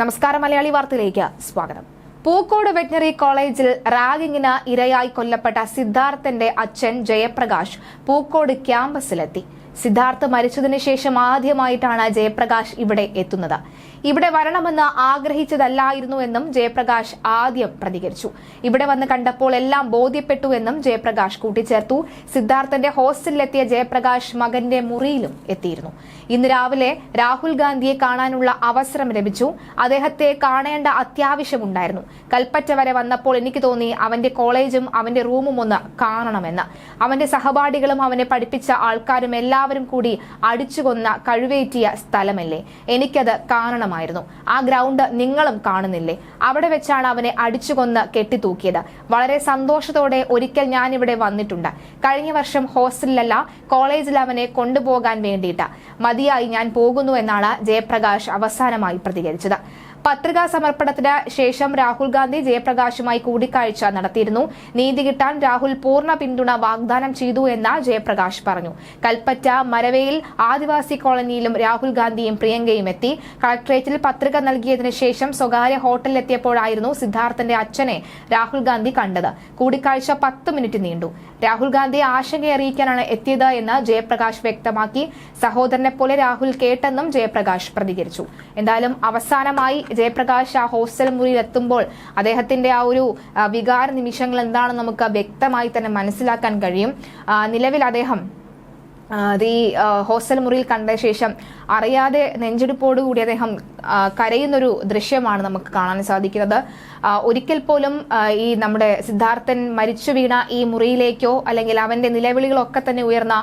നമസ്കാരം മലയാളി വാർത്തയിലേക്ക് സ്വാഗതം. പൂക്കോട് വെറ്റിനറി കോളേജിൽ റാഗിങ്ങിന് ഇരയായി കൊല്ലപ്പെട്ട സിദ്ധാർത്ഥന്റെ അച്ഛൻ ജയപ്രകാശ് പൂക്കോട് ക്യാമ്പസിലെത്തി. സിദ്ധാർത്ഥ് മരിച്ചതിനു ശേഷം ആദ്യമായിട്ടാണ് ജയപ്രകാശ് ഇവിടെ എത്തുന്നത്. ഇവിടെ വരണമെന്ന് ആഗ്രഹിച്ചതല്ലായിരുന്നു എന്നും ജയപ്രകാശ് ആദ്യം പ്രതികരിച്ചു. ഇവിടെ വന്ന് കണ്ടപ്പോൾ എല്ലാം ബോധ്യപ്പെട്ടു എന്നും ജയപ്രകാശ് കൂട്ടിച്ചേർത്തു. സിദ്ധാർത്ഥന്റെ ഹോസ്റ്റലിലെത്തിയ ജയപ്രകാശ് മകന്റെ മുറിയിലും എത്തിയിരുന്നു. ഇന്ന് രാവിലെ രാഹുൽ ഗാന്ധിയെ കാണാനുള്ള അവസരം ലഭിച്ചു. അദ്ദേഹത്തെ കാണേണ്ട അത്യാവശ്യമുണ്ടായിരുന്നു കൽപ്പറ്റ വരെ വന്നപ്പോൾ എനിക്ക് തോന്നി അവന്റെ കോളേജും അവന്റെ റൂമും ഒന്ന് കാണണമെന്ന്. അവന്റെ സഹപാഠികളും അവനെ പഠിപ്പിച്ച ആൾക്കാരും എല്ലാവരും കൂടി അടിച്ചുകൊന്ന കഴിവേറ്റിയ സ്ഥലമല്ലേ? എനിക്കത് കാണണമായിരുന്നു. ആ ഗ്രൗണ്ട് നിങ്ങളും കാണുന്നില്ലേ? അവിടെ വെച്ചാണ് അവനെ അടിച്ചുകൊന്ന് കെട്ടിത്തൂക്കിയത്. വളരെ സന്തോഷത്തോടെ ഒരിക്കൽ ഞാൻ ഇവിടെ വന്നിട്ടുണ്ട്. കഴിഞ്ഞ വർഷം ഹോസ്റ്റലിലല്ല കോളേജിൽ അവനെ കൊണ്ടുപോകാൻ വേണ്ടിയിട്ട് മതിയായി ഞാൻ പോകുന്നു എന്നാണ് ജയപ്രകാശ് അവസാനമായി പ്രതികരിച്ചത്. പത്രികാ സമർപ്പണത്തിന് ശേഷം രാഹുൽ ഗാന്ധി ജയപ്രകാശുമായി കൂടിക്കാഴ്ച നടത്തിയിരുന്നു. നീതി കിട്ടാൻ രാഹുൽ പൂർണ പിന്തുണ വാഗ്ദാനം ചെയ്തു എന്ന് ജയപ്രകാശ് പറഞ്ഞു. കൽപ്പറ്റ മരവയിൽ ആദിവാസി കോളനിയിലും രാഹുൽ ഗാന്ധിയും പ്രിയങ്കയും എത്തി. കളക്ടറേറ്റിൽ പത്രിക നൽകിയതിനു ശേഷം സ്വകാര്യ ഹോട്ടലിലെത്തിയപ്പോഴായിരുന്നു സിദ്ധാർത്ഥന്റെ അച്ഛനെ രാഹുൽ ഗാന്ധി കണ്ടത്. കൂടിക്കാഴ്ച പത്ത് മിനിറ്റ് നീണ്ടു. രാഹുൽ ഗാന്ധി ആശങ്ക അറിയിക്കാനാണ് എത്തിയത് എന്ന് ജയപ്രകാശ് വ്യക്തമാക്കി. സഹോദരനെ പോലെ രാഹുൽ കേട്ടെന്നും ജയപ്രകാശ് പ്രതികരിച്ചു. എന്തായാലും അവസാനമായി ജയപ്രകാശ് ആ ഹോസ്റ്റൽ മുറിയിൽ എത്തുമ്പോൾ അദ്ദേഹത്തിന്റെ ആ ഒരു വികാര നിമിഷങ്ങൾ എന്താണെന്ന് നമുക്ക് വ്യക്തമായി തന്നെ മനസ്സിലാക്കാൻ കഴിയും. നിലവിൽ അദ്ദേഹം അത് ഈ ഹോസ്റ്റൽ മുറിയിൽ കണ്ട ശേഷം അറിയാതെ നെഞ്ചെടുപ്പോടുകൂടി അദ്ദേഹം കരയുന്നൊരു ദൃശ്യമാണ് നമുക്ക് കാണാൻ സാധിക്കുന്നത്. ഒരിക്കൽ പോലും ഈ നമ്മുടെ സിദ്ധാർത്ഥൻ മരിച്ചു വീണ ഈ മുറിയിലേക്കോ അല്ലെങ്കിൽ അവന്റെ നിലവിളികളൊക്കെ തന്നെ ഉയർന്ന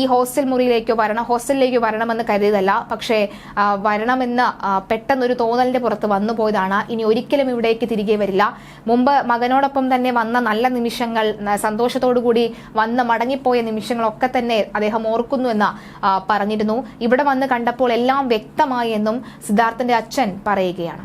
ഈ ഹോസ്റ്റൽ മുറിയിലേക്കോ വരണം ഹോസ്റ്റലിലേക്കോ വരണമെന്ന് കരുതിയതല്ല. പക്ഷേ വരണമെന്ന് പെട്ടെന്നൊരു തോന്നലിന്റെ പുറത്ത് വന്നു പോയതാണ്. ഇനി ഒരിക്കലും ഇവിടേക്ക് തിരികെ വരില്ല. മുമ്പ് മകനോടൊപ്പം തന്നെ വന്ന നല്ല നിമിഷങ്ങൾ സന്തോഷത്തോടു കൂടി വന്ന് മടങ്ങിപ്പോയ നിമിഷങ്ങളൊക്കെ തന്നെ അദ്ദേഹം ഓർക്കുന്നു എന്ന് പറഞ്ഞിരുന്നു. ഇവിടെ വന്ന് കണ്ടപ്പോൾ എല്ലാം വ്യക്തമായി എന്നും സിദ്ധാർത്ഥന്റെ അച്ഛൻ പറയുകയാണ്.